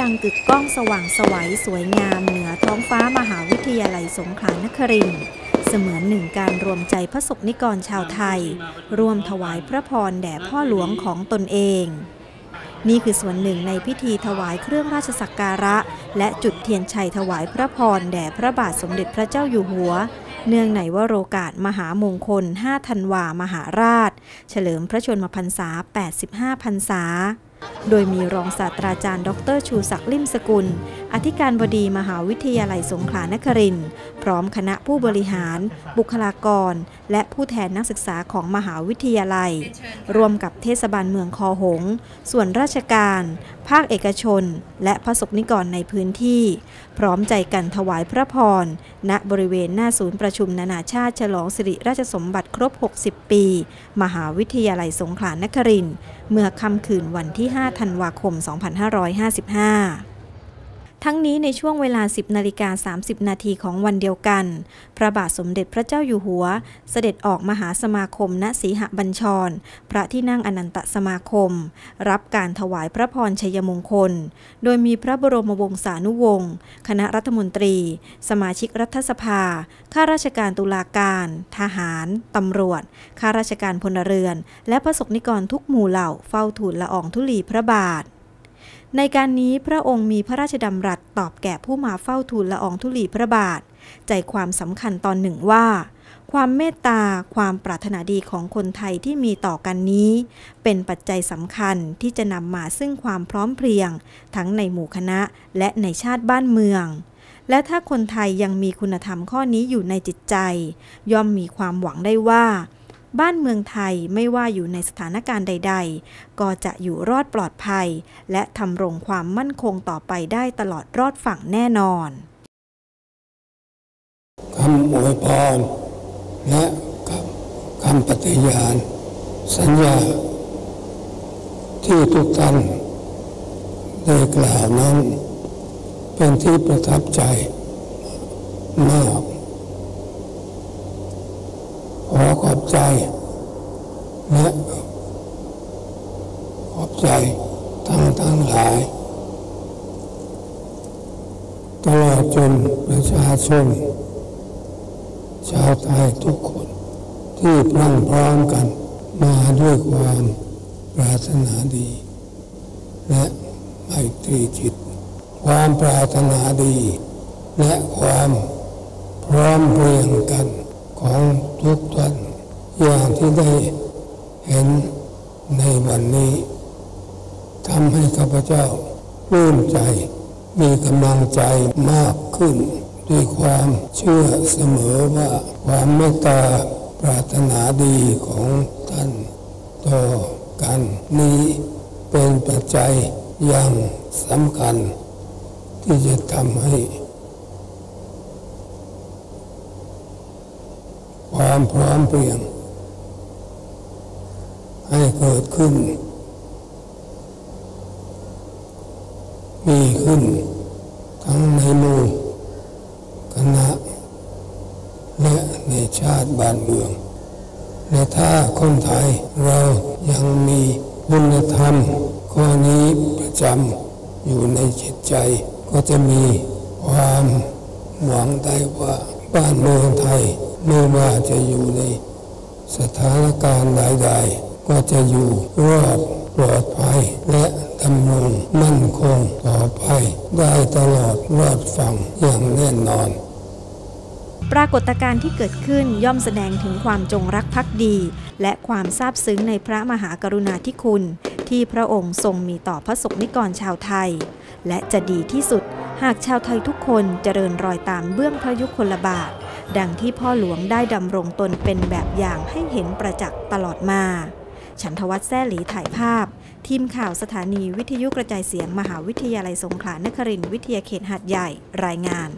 ดังกึกก้องสว่างสวัยสวยงามเหนือท้องฟ้ามหาวิทยาลัยสงขลานครินทร์เสมือนหนึ่งการรวมใจพระสกนิกรชาวไทยร่วมถวายพระพรแด่พ่อหลวงของตนเอง นี่คือส่วนหนึ่งในพิธีถวายเครื่องราชสักการะ และจุดเทียนชัยถวายพระพรแด่พระบาทสมเด็จพระเจ้าอยู่หัว เนื่องในวโรกาสมหามงคล 5 ธันวามหาราช เฉลิมพระชนมพรรษา 85 พรรษา โดยมีรองศาสตราจารย์ ดรชูศักดิ์ลิมสกุล อธิการบดีมหาวิทยาลัยสงขลานครินทร์พร้อมคณะผู้บริหาร บุคลากร และผู้แทนนักศึกษาของมหาวิทยาลัย รวมกับเทศบาลเมืองคอหง ส่วนราชการ ภาคเอกชน และพระสกนิกรในพื้นที่ พร้อมใจกันถวายพระพร ณบริเวณหน้าศูนย์ประชุมนานาชาติฉลองสิริราชสมบัติครบ 60 ปี มหาวิทยาลัยสงขลานครินเมื่อค่ำคืนวันที่ 5 ธันวาคม 2555 ทั้งนี้ในช่วงเวลา 10นาฬิกา30 นาทีของวันเดียวกัน พระบาทสมเด็จพระเจ้าอยู่หัว เสด็จออกมหาสมาคมณสีหบัญชร พระที่นั่งอนันตสมาคม รับการถวายพระพรชัยมงคล โดยมีพระบรมวงศานุวงศ์คณะรัฐมนตรี สมาชิกรัฐสภา ข้าราชการตุลาการ ทหาร ตำรวจ ข้าราชการพลเรือน และพระสกนิกรทุกหมู่เหล่าเฝ้าทูลละอองธุลีพระบาท ในการนี้พระองค์มีพระราชดำรัสตอบแก่ผู้มาเฝ้าทูลละอองธุลีพระบาท ใจความสำคัญตอนหนึ่งว่า ความเมตตาความปรารถนาดีของคนไทยที่มีต่อกันนี้ เป็นปัจจัยสำคัญที่จะนำมาซึ่งความพร้อมเพรียง ทั้งในหมู่คณะและในชาติบ้านเมือง และถ้าคนไทยยังมีคุณธรรมข้อนี้อยู่ในจิตใจ ย่อมมีความหวังได้ว่า บ้านเมืองไทยไม่ว่าอยู่ในสถานการณ์ใด ๆ ก็จะอยู่รอดปลอดภัย และทำรงความมั่นคงต่อไปได้ตลอดรอดฝั่งแน่นอนคำอวยพรและคำปฏิญาณ สัญญา ที่ทุกท่านได้กล่าวนั้น เป็นที่ประทับใจมากขอขอบ ใจและขอบใจทั้งทั้งหลาย ตลอดจนประชาชน ชาวไทยทุกคน ที่พรั่งพร้อมกันมาด้วยความปรารถนาดี และไมตรีจิต ความปรารถนาดี และความพร้อมเพรียงกันของทุกท่านอย่าง ที่ได้เห็นในวันนี้ทำให้ข้าพเจ้าปลื้มใจ มีกำลังใจมากขึ้น ด้วยความเชื่อเสมอว่าความเมตตาปรารถนาดีของท่านต่อกันนี้เป็นปัจจัยอย่างสำคัญ ที่จะทำให้ ความพร้อมเพรียง ให้เกิดขึ้น มีขึ้น ทั้งในหมู่คณะ และในชาติบ้านเมืองและถ้าคนไทยเรายังมีคุณธรรมข้อนี้ประจำอยู่ในจิตใจ ก็จะมีความหวังได้ว่าบ้านเมืองไทยไม่ว่าจะอยู่ในสถานการณ์ใดๆ ก็จะอยู่รอดปลอดภัยและดำรงมั่นคงต่อไปได้ตลอดรอดฝั่งอย่างแน่นอนปรากฏการณ์ที่เกิดขึ้นย่อมแสดงถึงความจงรักภักดี และความซาบซึ้งในพระมหากรุณาธิคุณ ที่พระองค์ทรงมีต่อพระสกนิกรชาวไทย และจะดีที่สุดหากชาวไทยทุกคนเจริญรอยตามเบื้องพระยุคลบาท ดังที่พ่อหลวงได้ดำรงตนเป็นแบบอย่างให้เห็นประจักษ์ตลอดมา ฉันทวัฒน์แซ่หลีถ่ายภาพ ทีมข่าวสถานีวิทยุกระจายเสียงมหาวิทยาลัยสงขลานครินทร์วิทยาเขตหัดใหญ่รายงาน